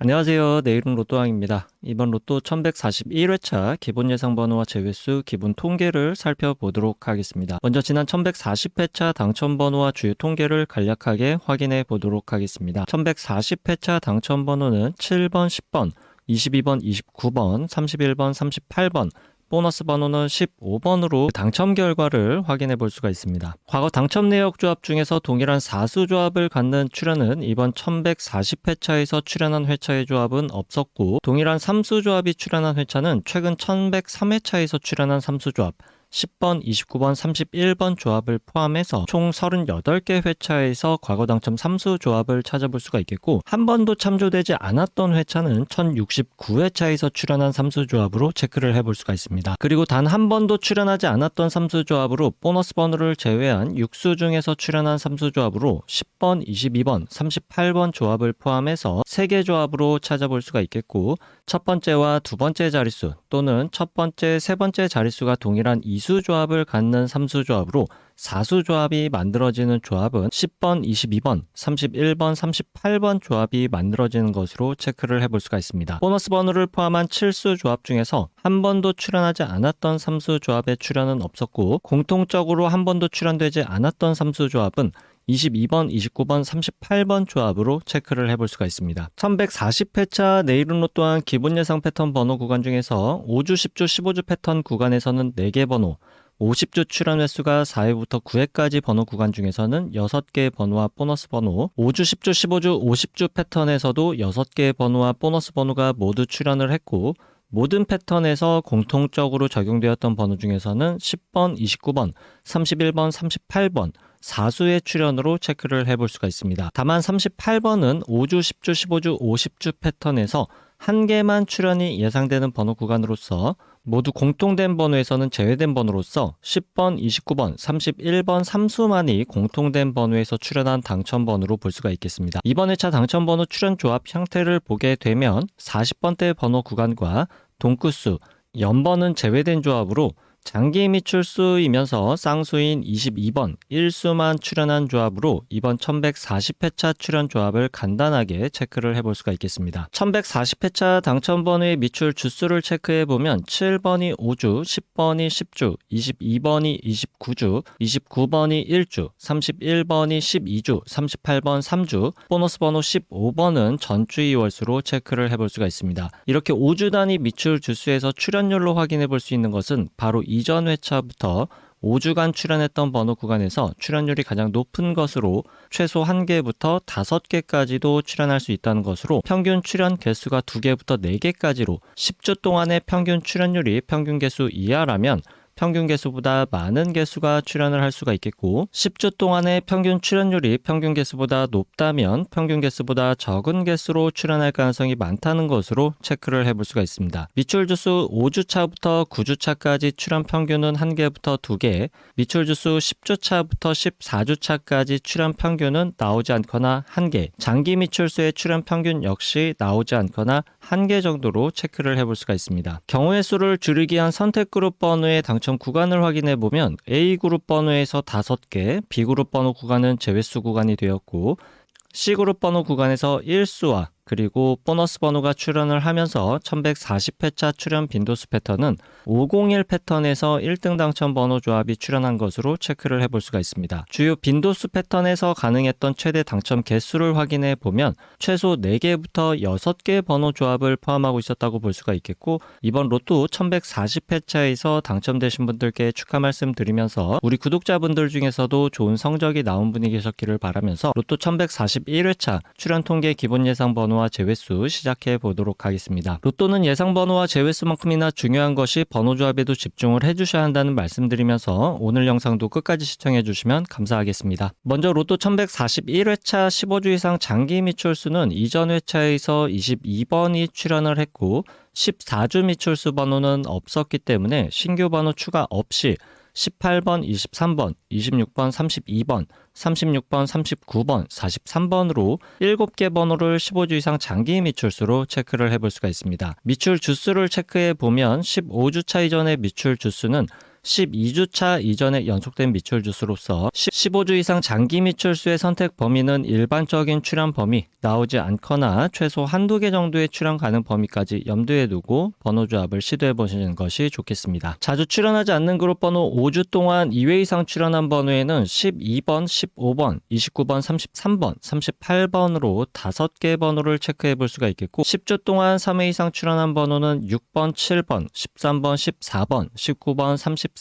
안녕하세요. 내일은 로또왕입니다. 이번 로또 1141회차 기본 예상 번호와 제외수 기본 통계를 살펴보도록 하겠습니다. 먼저 지난 1140회차 당첨 번호와 주요 통계를 간략하게 확인해 보도록 하겠습니다. 1140회차 당첨 번호는 7번, 10번, 22번, 29번, 31번, 38번, 보너스 번호는 15번으로 당첨 결과를 확인해 볼 수가 있습니다. 과거 당첨 내역 조합 중에서 동일한 사수 조합을 갖는 출연은 이번 1140회차에서 출연한 회차의 조합은 없었고 동일한 삼수 조합이 출연한 회차는 최근 1103회차에서 출연한 삼수 조합 10번, 29번, 31번 조합을 포함해서 총 38개 회차에서 과거 당첨 3수 조합을 찾아볼 수가 있겠고 한 번도 참조되지 않았던 회차는 1069회차에서 출연한 3수 조합으로 체크를 해볼 수가 있습니다. 그리고 단 한 번도 출연하지 않았던 3수 조합으로 보너스 번호를 제외한 6수 중에서 출연한 3수 조합으로 10번, 22번, 38번 조합을 포함해서 3개 조합으로 찾아볼 수가 있겠고 첫 번째와 두 번째 자릿수 또는 첫 번째, 세 번째 자릿수가 동일한 이수 조합을 갖는 삼수 조합으로 사수 조합이 만들어지는 조합은 10번, 22번, 31번, 38번 조합이 만들어지는 것으로 체크를 해볼 수가 있습니다. 보너스 번호를 포함한 7수 조합 중에서 한 번도 출연하지 않았던 삼수 조합의 출연은 없었고 공통적으로 한 번도 출연되지 않았던 삼수 조합은 22번, 29번, 38번 조합으로 체크를 해볼 수가 있습니다. 1140회차 내일은로 또한 기본 예상 패턴 번호 구간 중에서 5주, 10주, 15주 패턴 구간에서는 4개 번호, 50주 출연 횟수가 4회부터 9회까지 번호 구간 중에서는 6개 번호와 보너스 번호, 5주, 10주, 15주, 50주 패턴에서도 6개 번호와 보너스 번호가 모두 출연을 했고 모든 패턴에서 공통적으로 적용되었던 번호 중에서는 10번, 29번, 31번, 38번, 4수의 출연으로 체크를 해볼 수가 있습니다. 다만 38번은 5주, 10주, 15주, 50주 패턴에서 한 개만 출연이 예상되는 번호 구간으로서 모두 공통된 번호에서는 제외된 번호로서 10번, 29번, 31번 3수만이 공통된 번호에서 출연한 당첨 번호로 볼 수가 있겠습니다. 이번 회차 당첨 번호 출연 조합 형태를 보게 되면 40번대 번호 구간과 동끝수, 연번은 제외된 조합으로 장기 미출수이면서 쌍수인 22번 1수만 출연한 조합으로 이번 1140회차 출연 조합을 간단하게 체크를 해볼 수가 있겠습니다. 1140회차 당첨 번호의 미출 주수를 체크해 보면 7번이 5주, 10번이 10주, 22번이 29주, 29번이 1주, 31번이 12주, 38번 3주, 보너스 번호 15번은 전주의 월수로 체크를 해볼 수가 있습니다. 이렇게 5주 단위 미출 주수에서 출연율로 확인해 볼 수 있는 것은 바로 이전 회차부터 5주간 출연했던 번호 구간에서 출연율이 가장 높은 것으로 최소 1개부터 5개까지도 출연할 수 있다는 것으로 평균 출연 개수가 2개부터 4개까지로 10주 동안의 평균 출연율이 평균 개수 이하라면 평균 개수보다 많은 개수가 출연을 할 수가 있겠고 10주 동안의 평균 출연율이 평균 개수보다 높다면 평균 개수보다 적은 개수로 출연할 가능성이 많다는 것으로 체크를 해볼 수가 있습니다. 미출 주수 5주 차부터 9주 차까지 출연 평균은 1개부터 2개, 미출 주수 10주 차부터 14주 차까지 출연 평균은 나오지 않거나 1개, 장기 미출수의 출연 평균 역시 나오지 않거나 1개 정도로 체크를 해볼 수가 있습니다. 경우의 수를 줄이기 위한 선택 그룹 번호의 당첨 구간을 확인해 보면 A 그룹 번호에서 5개, B 그룹 번호 구간은 제외수 구간이 되었고 C 그룹 번호 구간에서 1수와 그리고 보너스 번호가 출연을 하면서 1140회차 출연 빈도수 패턴은 501 패턴에서 1등 당첨 번호 조합이 출연한 것으로 체크를 해볼 수가 있습니다. 주요 빈도수 패턴에서 가능했던 최대 당첨 개수를 확인해 보면 최소 4개부터 6개 번호 조합을 포함하고 있었다고 볼 수가 있겠고 이번 로또 1140회차에서 당첨되신 분들께 축하 말씀 드리면서 우리 구독자분들 중에서도 좋은 성적이 나온 분이 계셨기를 바라면서 로또 1141회차 출연 통계 기본 예상 번호 번호와 제외수 시작해 보도록 하겠습니다. 로또는 예상 번호와 제외수만큼이나 중요한 것이 번호 조합에도 집중을 해주셔야 한다는 말씀드리면서 오늘 영상도 끝까지 시청해 주시면 감사하겠습니다. 먼저 로또 1141회차 15주 이상 장기 미출수는 이전 회차에서 22번이 출연을 했고 14주 미출수 번호는 없었기 때문에 신규 번호 추가 없이 18번, 23번, 26번, 32번, 36번, 39번, 43번으로 7개 번호를 15주 이상 장기 미출수로 체크를 해볼 수가 있습니다. 미출 주수를 체크해 보면 15주 차 이전의 미출 주수는 12주차 이전에 연속된 미출 주수로서 15주 이상 장기 미출수의 선택 범위는 일반적인 출연 범위, 나오지 않거나 최소 한두 개 정도의 출연 가능 범위까지 염두에 두고 번호 조합을 시도해 보시는 것이 좋겠습니다. 자주 출연하지 않는 그룹 번호 5주 동안 2회 이상 출연한 번호에는 12번, 15번, 29번, 33번, 38번으로 5개 번호를 체크해 볼 수가 있겠고 10주 동안 3회 이상 출연한 번호는 6번, 7번, 13번, 14번, 19번, 34번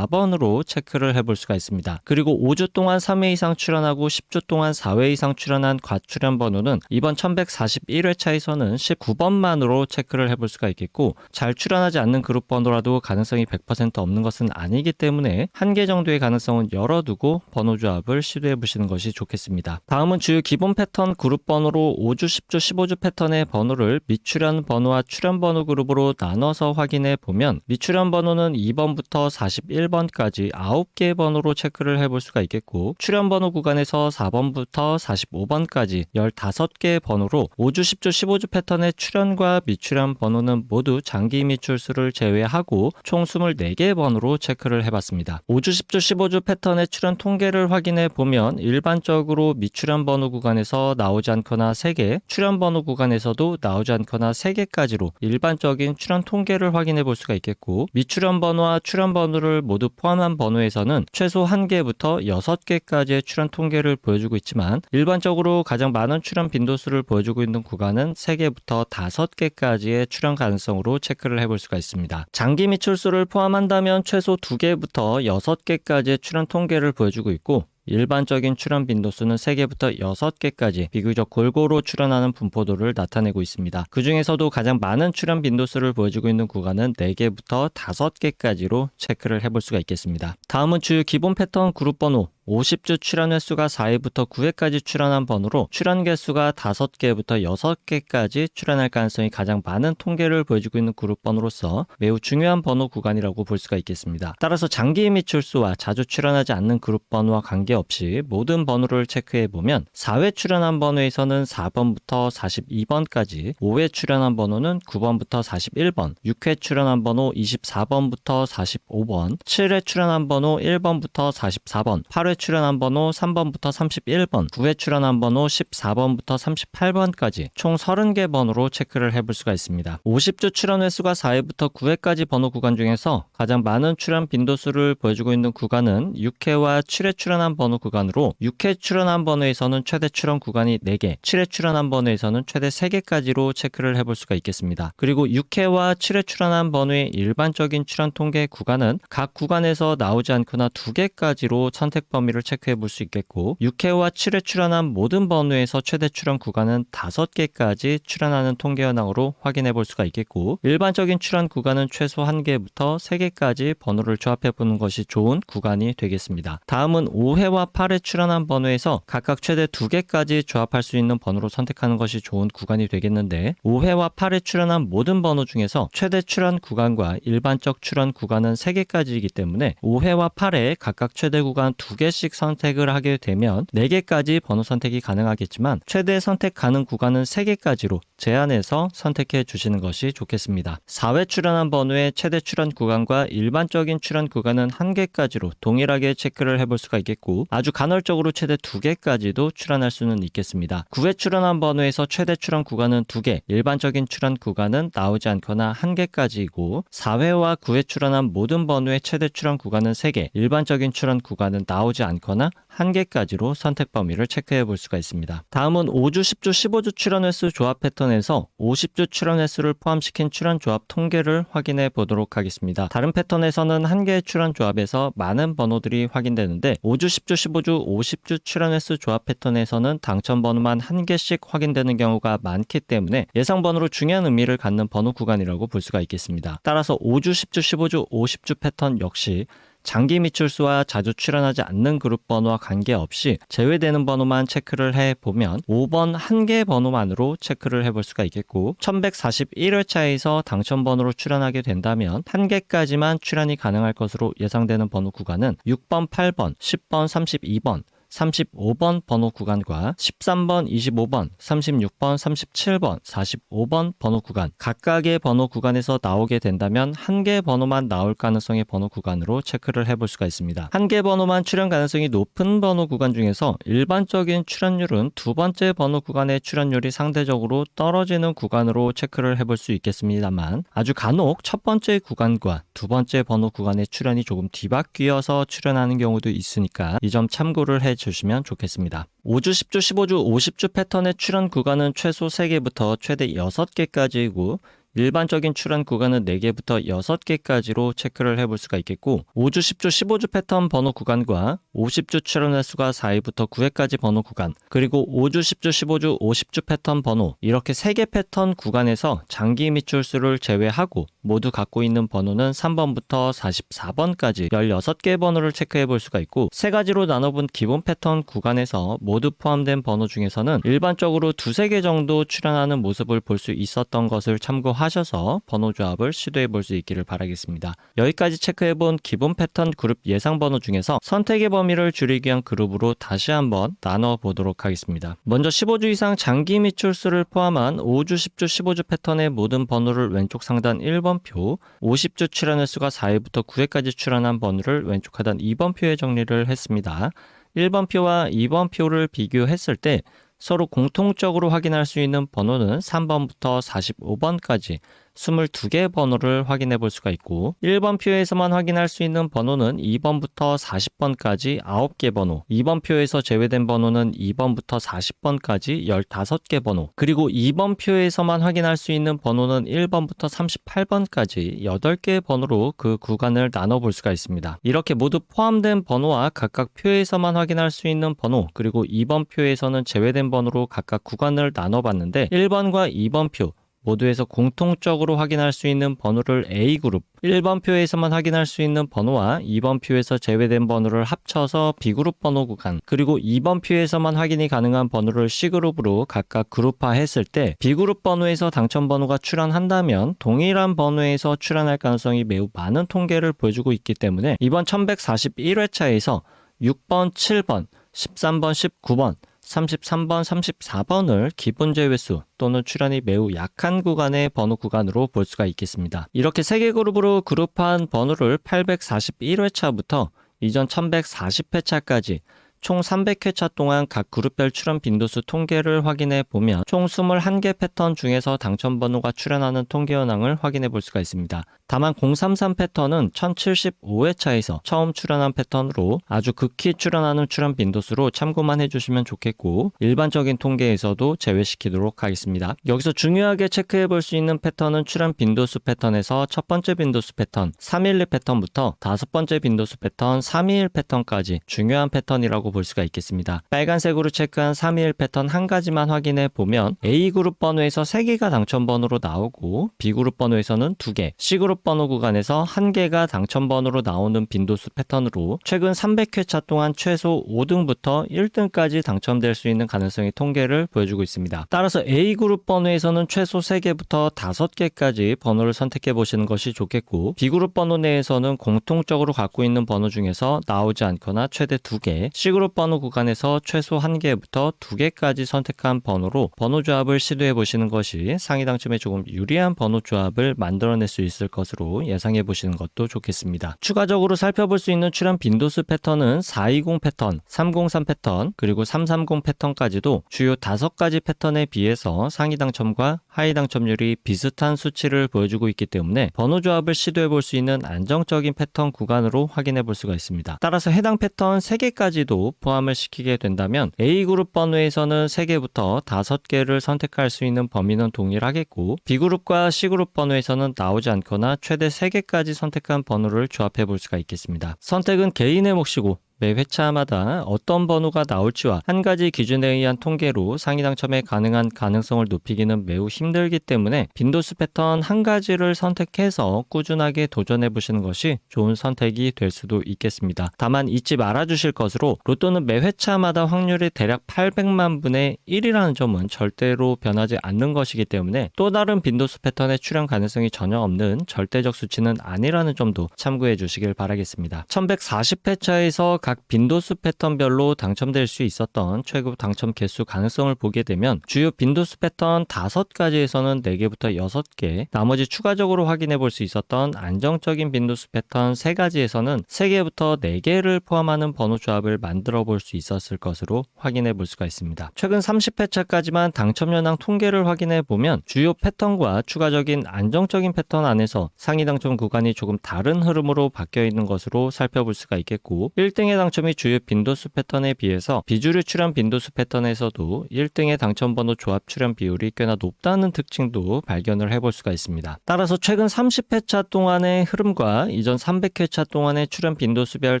으로 체크를 해볼 수가 있습니다. 그리고 5주 동안 3회 이상 출연하고 10주 동안 4회 이상 출연한 과출연 번호는 이번 1141회차에서는 19번만으로 체크를 해볼 수가 있겠고 잘 출연하지 않는 그룹 번호라도 가능성이 100% 없는 것은 아니기 때문에 한 개 정도의 가능성은 열어두고 번호 조합을 시도해 보시는 것이 좋겠습니다. 다음은 주요 기본 패턴 그룹 번호로 5주, 10주, 15주 패턴의 번호를 미출연 번호와 출연 번호 그룹으로 나눠서 확인해 보면 미출연 번호는 2번부터 41번까지 9개의 번호로 체크를 해볼 수가 있겠고 출연 번호 구간에서 4번부터 45번까지 15개의 번호로 5주, 10주, 15주 패턴의 출연과 미출연 번호는 모두 장기 미출수를 제외하고 총 24개의 번호로 체크를 해봤습니다. 5주, 10주, 15주 패턴의 출연 통계를 확인해 보면 일반적으로 미출연 번호 구간에서 나오지 않거나 3개, 출연 번호 구간에서도 나오지 않거나 3개까지로 일반적인 출연 통계를 확인해 볼 수가 있겠고 미출연 번호와 출연 번호를 모두 포함한 번호에서는 최소 1개부터 6개까지의 출연 통계를 보여주고 있지만 일반적으로 가장 많은 출연 빈도수를 보여주고 있는 구간은 3개부터 5개까지의 출연 가능성으로 체크를 해볼 수가 있습니다. 장기 미출수를 포함한다면 최소 2개부터 6개까지의 출연 통계를 보여주고 있고 일반적인 출연 빈도수는 3개부터 6개까지 비교적 골고루 출연하는 분포도를 나타내고 있습니다. 그 중에서도 가장 많은 출연 빈도수를 보여주고 있는 구간은 4개부터 5개까지로 체크를 해볼 수가 있겠습니다. 다음은 주요 기본 패턴 그룹 번호 50주 출연 횟수가 4회부터 9회까지 출연한 번호로 출연 개수가 5개부터 6개까지 출연할 가능성이 가장 많은 통계를 보여주고 있는 그룹 번호로서 매우 중요한 번호 구간이라고 볼 수가 있겠습니다. 따라서 장기 및 출수와 자주 출연하지 않는 그룹 번호와 관계없이 모든 번호를 체크해 보면 4회 출연한 번호에서는 4번부터 42번까지, 5회 출연한 번호는 9번부터 41번, 6회 출연한 번호 24번부터 45번, 7회 출연한 번호 1번부터 44번, 8회 출연한 번호 3번부터 31번, 9회 출연한 번호 14번부터 38번까지 총 30개 번호로 체크를 해볼 수가 있습니다. 50주 출연 횟수가 4회부터 9회까지 번호 구간 중에서 가장 많은 출연 빈도수를 보여주고 있는 구간은 6회와 7회 출연한 번호 구간으로 6회 출연한 번호에서는 최대 출연 구간이 4개, 7회 출연한 번호에서는 최대 3개까지로 체크를 해볼 수가 있겠습니다. 그리고 6회와 7회 출연한 번호의 일반적인 출연 통계 구간은 각 구간에서 나오지 않거나 2개까지로 선택 범위 를 체크해 볼 수 있겠고 6회와 7회 출연한 모든 번호에서 최대 출연 구간은 5개까지 출연하는 통계 현황으로 확인해 볼 수가 있겠고 일반적인 출연 구간은 최소 1개부터 3개까지 번호를 조합해 보는 것이 좋은 구간이 되겠습니다. 다음은 5회와 8회 출연한 번호에서 각각 최대 2개까지 조합할 수 있는 번호로 선택하는 것이 좋은 구간이 되겠는데 5회와 8회 출연한 모든 번호 중에서 최대 출연 구간과 일반적 출연 구간은 3개까지이기 때문에 5회와 8회 각각 최대 구간 2개 씩 선택을 하게 되면 4개까지 번호 선택이 가능하겠지만 최대 선택 가능 구간은 3개까지로 제한해서 선택해 주시는 것이 좋겠습니다. 4회 출연한 번호의 최대 출연 구간과 일반적인 출연 구간은 1개까지로 동일하게 체크를 해볼 수가 있겠고 아주 간헐적으로 최대 2개까지도 출연할 수는 있겠습니다. 9회 출연한 번호에서 최대 출연 구간은 2개, 일반적인 출연 구간은 나오지 않거나 1개까지이고 4회와 9회 출연한 모든 번호의 최대 출연 구간은 3개, 일반적인 출연 구간은 나오지 않거나 1개까지로 선택 범위를 체크해 볼 수가 있습니다. 다음은 5주, 10주, 15주 출연 횟수 조합 패턴 에서 50주 출연 횟수를 포함시킨 출연 조합 통계를 확인해 보도록 하겠습니다. 다른 패턴에서는 한 개의 출연 조합에서 많은 번호들이 확인되는데 5주, 10주, 15주, 50주 출연 횟수 조합 패턴에서는 당첨 번호만 한 개씩 확인되는 경우가 많기 때문에 예상 번호로 중요한 의미를 갖는 번호 구간이라고 볼 수가 있겠습니다. 따라서 5주, 10주, 15주, 50주 패턴 역시 장기 미출수와 자주 출연하지 않는 그룹 번호와 관계없이 제외되는 번호만 체크를 해 보면 5번 한 개 번호만으로 체크를 해볼 수가 있겠고 1141회차에서 당첨 번호로 출연하게 된다면 한 개까지만 출연이 가능할 것으로 예상되는 번호 구간은 6번, 8번, 10번, 32번, 35번 번호 구간과 13번, 25번, 36번, 37번, 45번 번호 구간 각각의 번호 구간에서 나오게 된다면 한 개 번호만 나올 가능성의 번호 구간으로 체크를 해볼 수가 있습니다. 한 개 번호만 출현 가능성이 높은 번호 구간 중에서 일반적인 출현율은 두 번째 번호 구간의 출현율이 상대적으로 떨어지는 구간으로 체크를 해볼 수 있겠습니다만 아주 간혹 첫 번째 구간과 두 번째 번호 구간의 출현이 조금 뒤바뀌어서 출현하는 경우도 있으니까 이 점 참고를 해 주시면 좋겠습니다. 5주, 10주, 15주, 50주 패턴의 출현 구간은 최소 3개부터 최대 6개까지이고 일반적인 출현 구간은 4개부터 6개까지로 체크를 해볼 수가 있겠고 5주, 10주, 15주 패턴 번호 구간과 50주 출현 횟수가 4회부터 9회까지 번호 구간 그리고 5주, 10주, 15주, 50주 패턴 번호 이렇게 3개 패턴 구간에서 장기 미출수를 제외하고 모두 갖고 있는 번호는 3번부터 44번까지 16개 번호를 체크해 볼 수가 있고 세 가지로 나눠본 기본 패턴 구간에서 모두 포함된 번호 중에서는 일반적으로 두세 개 정도 출현하는 모습을 볼 수 있었던 것을 참고하 셔서 번호 조합을 시도해 볼 수 있기를 바라겠습니다. 여기까지 체크해 본 기본 패턴 그룹 예상 번호 중에서 선택의 범위를 줄이기 위한 그룹으로 다시 한번 나눠 보도록 하겠습니다. 먼저 15주 이상 장기 미출수를 포함한 5주, 10주, 15주 패턴의 모든 번호를 왼쪽 상단 1번 표, 50주 출현 횟수가 4회부터 9회까지 출현한 번호를 왼쪽 하단 2번 표에 정리를 했습니다. 1번 표와 2번 표를 비교했을 때 서로 공통적으로 확인할 수 있는 번호는 3번부터 45번까지 22개 번호를 확인해 볼 수가 있고 1번 표에서만 확인할 수 있는 번호는 2번부터 40번까지 9개 번호 2번 표에서 제외된 번호는 2번부터 40번까지 15개 번호 그리고 2번 표에서만 확인할 수 있는 번호는 1번부터 38번까지 8개 번호로 그 구간을 나눠 볼 수가 있습니다. 이렇게 모두 포함된 번호와 각각 표에서만 확인할 수 있는 번호 그리고 2번 표에서는 제외된 번호로 각각 구간을 나눠 봤는데 1번과 2번 표 모두에서 공통적으로 확인할 수 있는 번호를 A그룹, 1번 표에서만 확인할 수 있는 번호와 2번 표에서 제외된 번호를 합쳐서 B그룹 번호 구간, 그리고 2번 표에서만 확인이 가능한 번호를 C그룹으로 각각 그룹화했을 때 B그룹 번호에서 당첨 번호가 출현한다면 동일한 번호에서 출현할 가능성이 매우 많은 통계를 보여주고 있기 때문에 이번 1141회차에서 6번, 7번, 13번, 19번, 33번, 34번을 기본 제외수 또는 출현이 매우 약한 구간의 번호 구간으로 볼 수가 있겠습니다. 이렇게 세개 그룹으로 그룹한 번호를 841회차부터 이전 1140회차까지 총 300회차 동안 각 그룹별 출현 빈도수 통계를 확인해 보면 총 21개 패턴 중에서 당첨 번호가 출현하는 통계 현황을 확인해 볼 수가 있습니다. 다만 033 패턴은 1075회차에서 처음 출현한 패턴으로 아주 극히 출현하는 출현 빈도수로 참고만 해주시면 좋겠고 일반적인 통계에서도 제외시키도록 하겠습니다. 여기서 중요하게 체크해 볼 수 있는 패턴은 출현 빈도수 패턴에서 첫 번째 빈도수 패턴 312 패턴부터 다섯 번째 빈도수 패턴 321 패턴까지 중요한 패턴이라고 볼 수가 있겠습니다. 빨간색으로 체크한 321 패턴 한 가지만 확인해 보면 A그룹 번호에서 3개가 당첨 번호로 나오고 B그룹 번호에서는 2개, C그룹 번호 구간에서 1개가 당첨 번호로 나오는 빈도수 패턴으로 최근 300회차 동안 최소 5등부터 1등까지 당첨될 수 있는 가능성의 통계를 보여주고 있습니다. 따라서 A그룹 번호에서는 최소 3개부터 5개까지 번호를 선택해 보시는 것이 좋겠고 B그룹 번호 내에서는 공통적으로 갖고 있는 번호 중에서 나오지 않거나 최대 2개, C그룹 번호 구간에서 최소 1개부터 2개까지 선택한 번호로 번호 조합을 시도해 보시는 것이 상위 당첨에 조금 유리한 번호 조합을 만들어낼 수 있을 것으로 예상해 보시는 것도 좋겠습니다. 추가적으로 살펴볼 수 있는 출현 빈도수 패턴은 420 패턴, 303 패턴, 그리고 330 패턴까지도 주요 5가지 패턴에 비해서 상위 당첨과 하위 당첨률이 비슷한 수치를 보여주고 있기 때문에 번호 조합을 시도해 볼 수 있는 안정적인 패턴 구간으로 확인해 볼 수가 있습니다. 따라서 해당 패턴 3개까지도 포함을 시키게 된다면 A그룹 번호에서는 3개부터 5개를 선택할 수 있는 범위는 동일하겠고 B그룹과 C그룹 번호에서는 나오지 않거나 최대 3개까지 선택한 번호를 조합해 볼 수가 있겠습니다. 선택은 개인의 몫이고 매 회차마다 어떤 번호가 나올지와 한 가지 기준에 의한 통계로 상위 당첨에 가능한 가능성을 높이기는 매우 힘들기 때문에 빈도수 패턴 한 가지를 선택해서 꾸준하게 도전해 보시는 것이 좋은 선택이 될 수도 있겠습니다. 다만 잊지 말아 주실 것으로 로또는 매 회차마다 확률이 대략 800만 분의 1이라는 점은 절대로 변하지 않는 것이기 때문에 또 다른 빈도수 패턴의 출현 가능성이 전혀 없는 절대적 수치는 아니라는 점도 참고해 주시길 바라겠습니다. 1140회차에서 각각 빈도수 패턴별로 당첨될 수 있었던 최고 당첨 개수 가능성을 보게 되면 주요 빈도수 패턴 5가지에서는 4개부터 6개, 나머지 추가적으로 확인해 볼 수 있었던 안정적인 빈도수 패턴 3가지에서는 3개부터 4개를 포함하는 번호 조합을 만들어 볼 수 있었을 것으로 확인해 볼 수가 있습니다. 최근 30회차까지만 당첨 연항 통계를 확인해 보면 주요 패턴과 추가적인 안정적인 패턴 안에서 상위 당첨 구간이 조금 다른 흐름으로 바뀌어 있는 것으로 살펴볼 수가 있겠고 1등의 당첨이 주요 빈도수 패턴에 비해서 비주류 출현 빈도수 패턴에서도 1등의 당첨 번호 조합 출현 비율이 꽤나 높다는 특징도 발견을 해볼 수가 있습니다. 따라서 최근 30회차 동안의 흐름과 이전 300회차 동안의 출현 빈도수별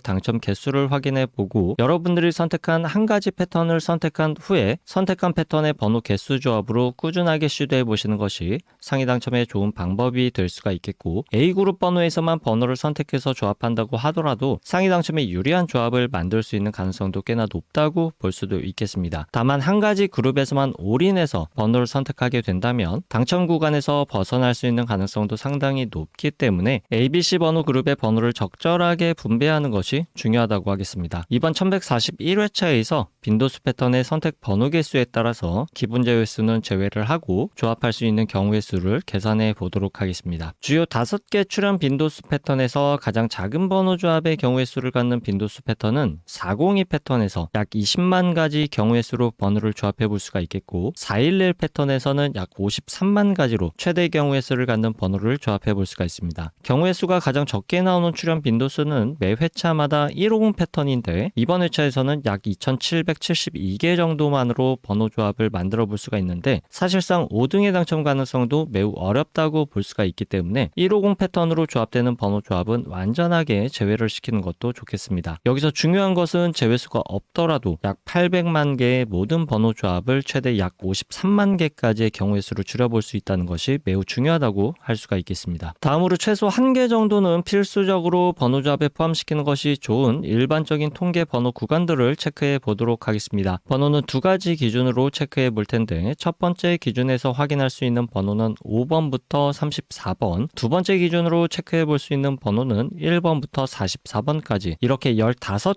당첨 개수를 확인해 보고 여러분들이 선택한 한 가지 패턴을 선택한 후에 선택한 패턴의 번호 개수 조합으로 꾸준하게 시도해 보시는 것이 상위 당첨에 좋은 방법이 될 수가 있겠고 A그룹 번호에서만 번호를 선택해서 조합한다고 하더라도 상위 당첨에 유리한 조합 을 만들 수 있는 가능성도 꽤나 높다고 볼 수도 있겠습니다. 다만 한 가지 그룹에서만 올인해서 번호를 선택하게 된다면 당첨 구간에서 벗어날 수 있는 가능성도 상당히 높기 때문에 ABC 번호 그룹의 번호를 적절하게 분배하는 것이 중요하다고 하겠습니다. 이번 1141회차에서 빈도수 패턴의 선택 번호 개수에 따라서 기본 제외 수는 제외를 하고 조합할 수 있는 경우의 수를 계산해 보도록 하겠습니다. 주요 5개 출현 빈도수 패턴에서 가장 작은 번호 조합의 경우의 수를 갖는 빈도수 패턴 은 402 패턴에서 약 20만 가지 경우의 수로 번호를 조합해 볼 수가 있겠고 411 패턴에서는 약 53만 가지로 최대 경우의 수를 갖는 번호를 조합해 볼 수가 있습니다. 경우의 수가 가장 적게 나오는 출현 빈도수는 매 회차마다 150 패턴인데 이번 회차에서는 약 2772개 정도만으로 번호 조합을 만들어 볼 수가 있는데 사실상 5등의 당첨 가능성도 매우 어렵다고 볼 수가 있기 때문에 150 패턴으로 조합되는 번호 조합은 완전하게 제외를 시키는 것도 좋겠습니다. 여기 서 중요한 것은 제외수가 없더라도 약 800만 개의 모든 번호 조합을 최대 약 53만 개까지의 경우의 수를 줄여볼 수 있다는 것이 매우 중요하다고 할 수가 있겠습니다. 다음으로 최소 한개 정도는 필수적으로 번호 조합에 포함시키는 것이 좋은 일반적인 통계 번호 구간들을 체크해 보도록 하겠습니다. 번호는 두 가지 기준으로 체크해 볼 텐데 첫 번째 기준에서 확인할 수 있는 번호는 5번부터 34번, 두 번째 기준으로 체크해 볼 수 있는 번호는 1번부터 44번까지 이렇게 15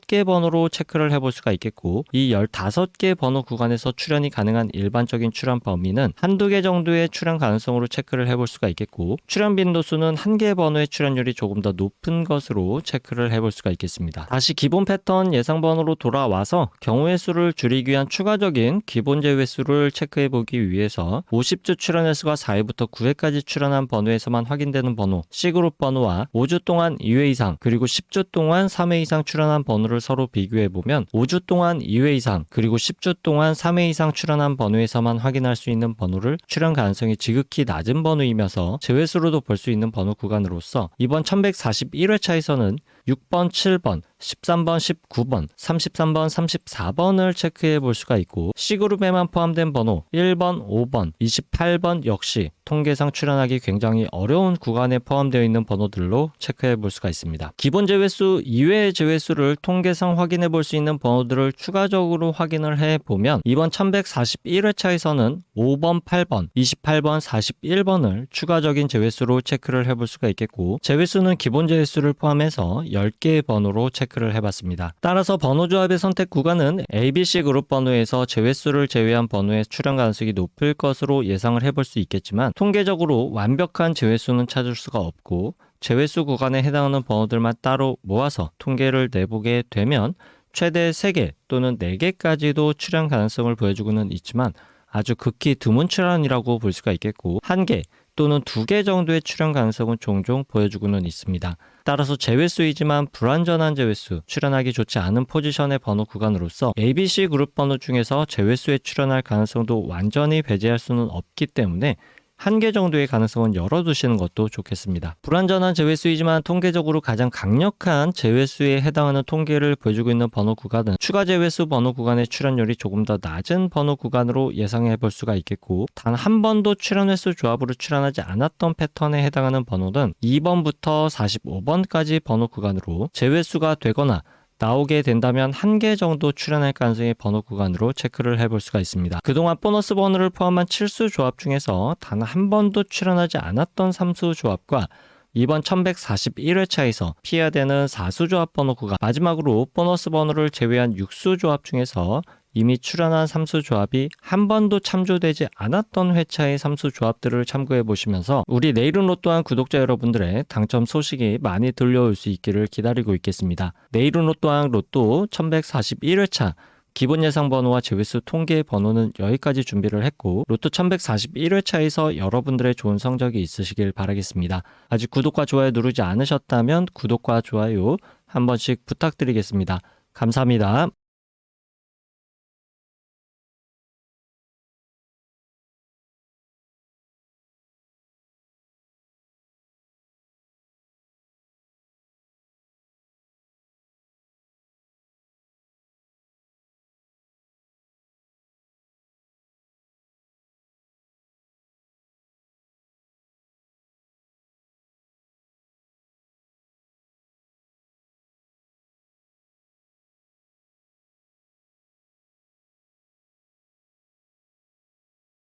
개 번호로 체크를 해볼 수가 있겠고 이 15개 번호 구간에서 출현이 가능한 일반적인 출현 범위는 한두 개 정도의 출현 가능성으로 체크를 해볼 수가 있겠고 출현 빈도수는 한 개 번호의 출현율이 조금 더 높은 것으로 체크를 해볼 수가 있겠습니다. 다시 기본 패턴 예상 번호로 돌아와서 경우의 수를 줄이기 위한 추가적인 기본 제외 수를 체크해 보기 위해서 50주 출현 횟수가 4회부터 9회까지 출현한 번호에서만 확인되는 번호 C그룹 번호와 5주 동안 2회 이상 그리고 10주 동안 3회 이상 출현한 번호를 서로 비교해 보면 5주 동안 2회 이상 그리고 10주 동안 3회 이상 출현한 번호에서만 확인할 수 있는 번호를 출현 가능성이 지극히 낮은 번호이면서 제외수로도 볼 수 있는 번호 구간으로서 이번 1141회차에서는 6번, 7번, 13번, 19번, 33번, 34번을 체크해 볼 수가 있고 C그룹에만 포함된 번호 1번, 5번, 28번 역시 통계상 출현하기 굉장히 어려운 구간에 포함되어 있는 번호들로 체크해 볼 수가 있습니다. 기본 제외수 이외의 제외수를 통계상 확인해 볼 수 있는 번호들을 추가적으로 확인을 해 보면 이번 1141회차에서는 5번, 8번, 28번, 41번을 추가적인 제외수로 체크를 해 볼 수가 있겠고 제외수는 기본 제외수를 포함해서 10개의 번호로 체크 를 해봤습니다. 따라서 번호 조합의 선택 구간은 ABC 그룹 번호에서 제외수를 제외한 번호의 출현 가능성이 높을 것으로 예상을 해볼 수 있겠지만 통계적으로 완벽한 제외수는 찾을 수가 없고 제외수 구간에 해당하는 번호들만 따로 모아서 통계를 내보게 되면 최대 3개 또는 4개까지도 출현 가능성을 보여주고는 있지만 아주 극히 드문 출현이라고 볼 수가 있겠고 1개 또는 2개 정도의 출현 가능성은 종종 보여주고는 있습니다. 따라서 제외수이지만 불완전한 제외수, 출현하기 좋지 않은 포지션의 번호 구간으로서 ABC 그룹 번호 중에서 제외수에 출현할 가능성도 완전히 배제할 수는 없기 때문에 한 개 정도의 가능성은 열어두시는 것도 좋겠습니다. 불완전한 제외수이지만 통계적으로 가장 강력한 제외수에 해당하는 통계를 보여주고 있는 번호 구간은 추가 제외수 번호 구간의 출현율이 조금 더 낮은 번호 구간으로 예상해 볼 수가 있겠고 단 한 번도 출현 횟수 조합으로 출현하지 않았던 패턴에 해당하는 번호는 2번부터 45번까지 번호 구간으로 제외수가 되거나 나오게 된다면 한 개 정도 출현할 가능성의 번호 구간으로 체크를 해볼 수가 있습니다. 그동안 보너스 번호를 포함한 칠수 조합 중에서 단 한 번도 출현하지 않았던 삼수 조합과 이번 1141회차에서 피해야 되는 4수 조합 번호구가 마지막으로 보너스 번호를 제외한 6수 조합 중에서 이미 출연한 삼수 조합이 한 번도 참조되지 않았던 회차의 삼수 조합들을 참고해 보시면서 우리 내일은 로또한 구독자 여러분들의 당첨 소식이 많이 들려올 수 있기를 기다리고 있겠습니다. 내일은 로또한 로또 1141회차 기본 예상 번호와 제외수 통계 번호는 여기까지 준비를 했고 로또 1141회차에서 여러분들의 좋은 성적이 있으시길 바라겠습니다. 아직 구독과 좋아요 누르지 않으셨다면 구독과 좋아요 한 번씩 부탁드리겠습니다. 감사합니다.